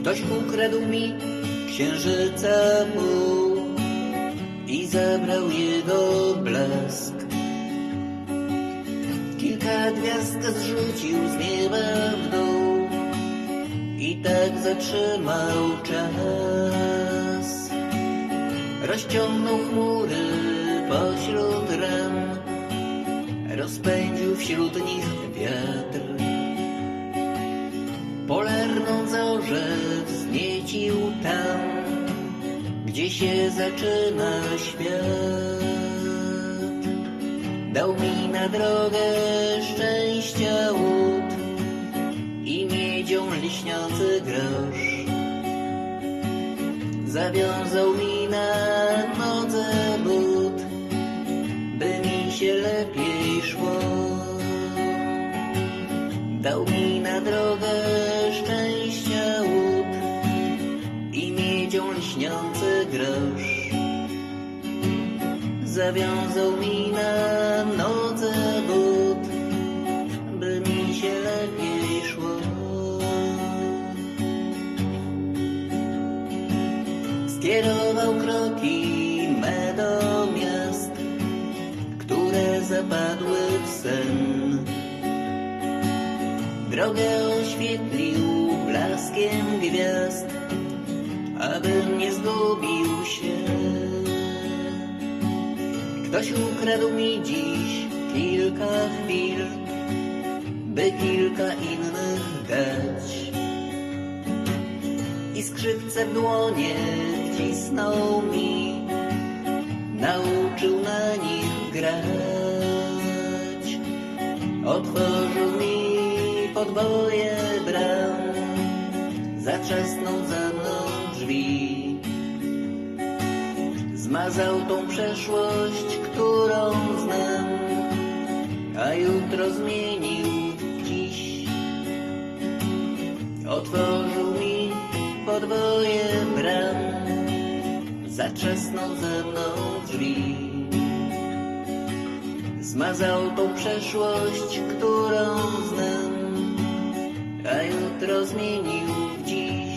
Ktoś ukradł mi księżyca pół i zabrał jego blask. Kilka gwiazd zrzucił z nieba w dół i tak zatrzymał czas. Rozciągnął chmury pośród ram, rozpędził wśród nich wiatr. Polarną zorzę się zaczyna świat. Dał mi na drogę szczęścia łód i miedzią lśniący grosz. Zawiązał mi na nodze but, by mi się lepiej szło. Dał mi na drogę Zawiązał mi na nodze but, by mi się lepiej szło. Skierował kroki me do miast, które zapadły w sen. Drogę oświetlił blaskiem gwiazd, abym nie zgubił Ktoś ukradł mi dziś kilka chwil, by kilka innych dać. I skrzypce w dłonie wcisnął mi, nauczył na nich grać. Otworzył mi podboje bram, zatrzasnął za mną drzwi. Zmazał tą przeszłość, którą znam, a jutro zmienił dziś. Otworzył mi podwoje bram, zatrzasnął ze mną drzwi. Zmazał tą przeszłość, którą znam, a jutro zmienił dziś.